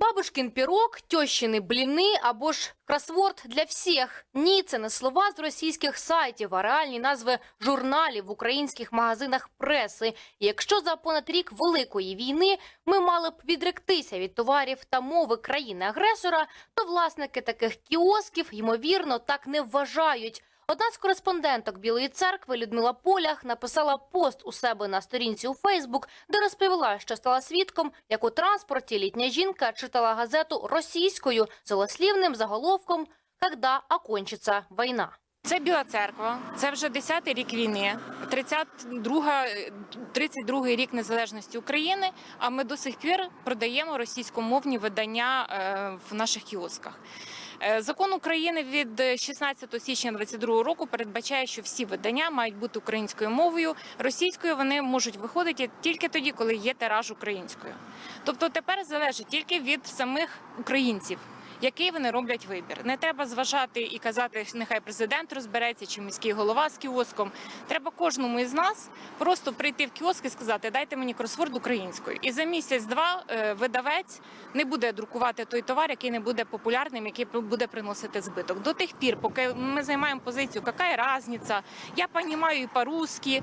Бабушкин пірог, тьощини бліни або ж кросворд для всіх. Ні, це не слова з російських сайтів, а реальні назви журналів в українських магазинах преси. І якщо за понад рік великої війни ми мали б відректися від товарів та мови країни-агресора, то власники таких кіосків ймовірно так не вважають. Одна з кореспонденток Білої церкви Людмила Полях написала пост у себе на сторінці у Фейсбук, де розповіла, що стала свідком, як у транспорті літня жінка читала газету російською з голослівним заголовком «Когда окончится війна». Це Біла церква, це вже 10-й рік війни, 32 32-й рік незалежності України. А ми до сих пір продаємо російськомовні видання е, в наших кіосках. Е, Закон України від 16 січня 22 року передбачає, що всі видання мають бути українською мовою. Російською вони можуть виходити тільки тоді, коли є тираж українською. Тобто тепер залежить тільки від самих українців який вони роблять вибір. Не треба зважати і казати, нехай президент розбереться чи міський голова з кіоском. Треба кожному із нас просто прийти в кіоск і сказати, дайте мені кросворд українською. І за місяць-два е, видавець не буде друкувати той товар, який не буде популярним, який буде приносити збиток. До тих пір, поки ми займаємо позицію, яка різниця, я розумію і по-русски,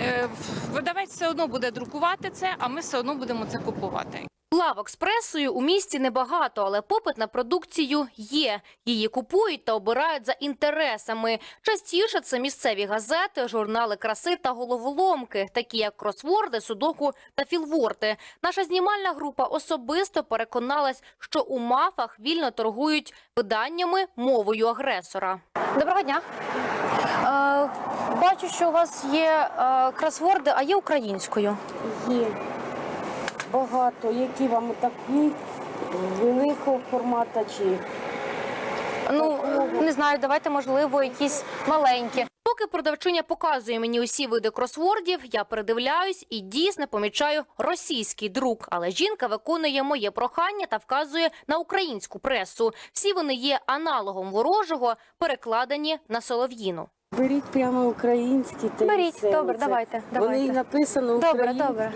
е, видавець все одно буде друкувати це, а ми все одно будемо це купувати. Лавок з пресою у місті небагато, але попит на продукцію є. Її купують та обирають за інтересами. Частіше це місцеві газети, журнали краси та головоломки, такі як кросворди, судоку та філворти. Наша знімальна група особисто переконалась, що у мафах вільно торгують виданнями мовою агресора. Доброго дня. Е, бачу, що у вас є е, кросворди, а є українською. Є багато, які вам такі великого формату чи Ну не знаю, давайте можливо якісь маленькі. Поки продавчиня показує мені усі види кросвордів, я передивляюсь і дійсно помічаю російський друк. Але жінка виконує моє прохання та вказує на українську пресу. Всі вони є аналогом ворожого, перекладені на солов'їну. Беріть прямо українські. та Беріть, все. добре, Оце. давайте, Вони давайте. і написано Добре, українські. добре.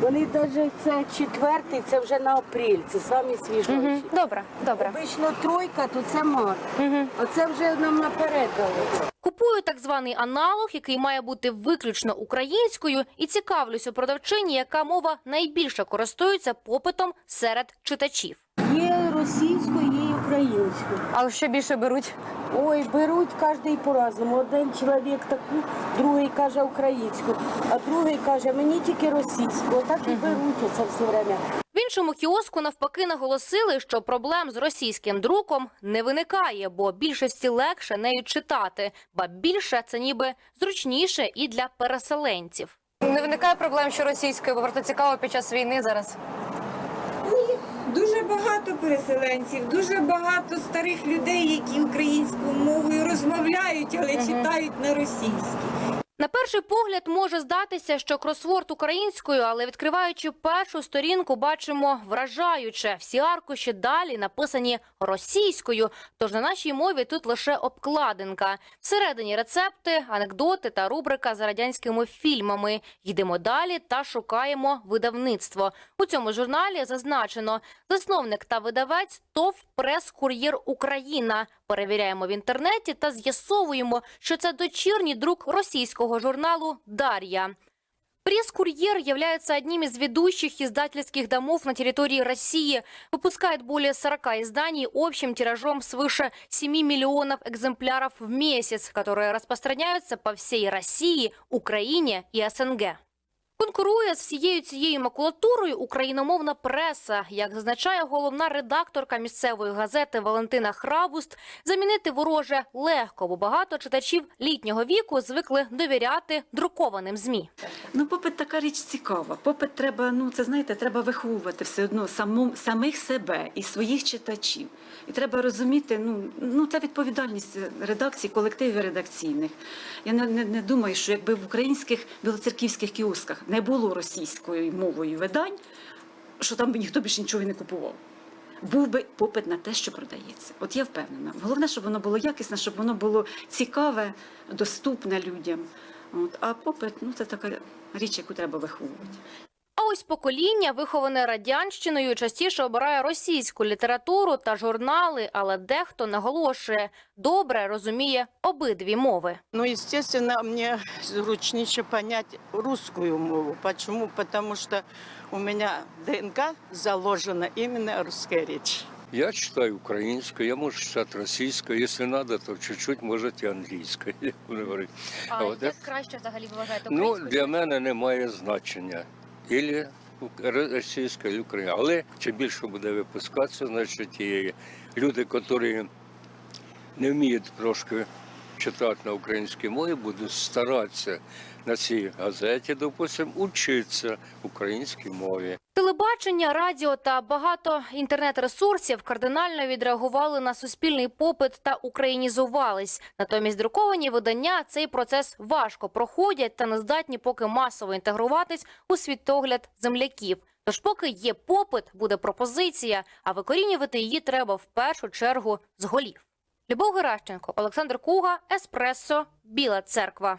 Вони навіть це четвертий, це вже на апрель, це самі свіжі. Угу. Добре, добре. Обично тройка, то це март. Угу. А це вже нам наперед дали. Купую так званий аналог, який має бути виключно українською, і цікавлюсь у продавчині, яка мова найбільше користується попитом серед читачів. Є російською, українською. Але що більше беруть? Ой, беруть кожен по-разному. Один чоловік таку, другий каже українську, а другий каже, мені тільки російську. Отак і беруть оце все время. В іншому кіоску навпаки наголосили, що проблем з російським друком не виникає, бо більшості легше нею читати, ба більше це ніби зручніше і для переселенців. Не виникає проблем, що російською, бо просто цікаво під час війни зараз. Дуже багато переселенців, дуже багато старих людей, які українською мовою розмовляють, але читають на російській. На перший погляд може здатися, що кросворд українською, але відкриваючи першу сторінку, бачимо вражаюче. Всі аркуші далі написані російською. Тож на нашій мові тут лише обкладинка. Всередині рецепти, анекдоти та рубрика за радянськими фільмами. Йдемо далі та шукаємо видавництво. У цьому журналі зазначено засновник та видавець ТОВ Прес-Кур'єр Україна Перевіряємо в інтернеті та з'ясовуємо, що це дочірній друк російського журналу Дар'я. Пресс-курьер является одним из ведущих издательских домов на территории России. Выпускает более 40 изданий общим тиражом свыше 7 миллионов экземпляров в месяц, которые распространяются по всей России, Украине и СНГ. Конкурує з всією цією макулатурою україномовна преса. Як зазначає головна редакторка місцевої газети Валентина Храбуст, замінити вороже легко, бо багато читачів літнього віку звикли довіряти друкованим змі. Ну, попит така річ цікава. Попит треба, ну це знаєте, треба виховувати все одно саму, самих себе і своїх читачів. І треба розуміти, ну, ну це відповідальність редакцій, колективів редакційних. Я не, не, не думаю, що якби в українських білоцерківських кіосках не було російською мовою видань, що там би ніхто більше нічого не купував. Був би попит на те, що продається. От я впевнена. Головне, щоб воно було якісне, щоб воно було цікаве, доступне людям. От. А попит ну, це така річ, яку треба виховувати. А ось покоління, виховане радянщиною, частіше обирає російську літературу та журнали, але дехто наголошує, добре розуміє обидві мови. Ну, естественно, мне зручнее понять русскую мову. Почему? Потому что у меня ДНК заложена именно русская речь. Я читаю українською, я можу читати російською, якщо треба, то чуть-чуть може і англійською. А от, як краще взагалі вважаєте Ну, для мене немає значення. Ілі російська, і українська. Але чим більше буде випускатися, значить, і люди, які не вміють трошки читати на українській мові, будуть старатися на цій газеті, допустимо, учитися українській мові. Телебачення, радіо та багато інтернет-ресурсів кардинально відреагували на суспільний попит та українізувались. Натомість друковані видання цей процес важко проходять та не здатні поки масово інтегруватись у світогляд земляків. Тож, поки є попит, буде пропозиція, а викорінювати її треба в першу чергу з голів. Любов Геращенко, Олександр Куга, Еспресо, Біла Церква.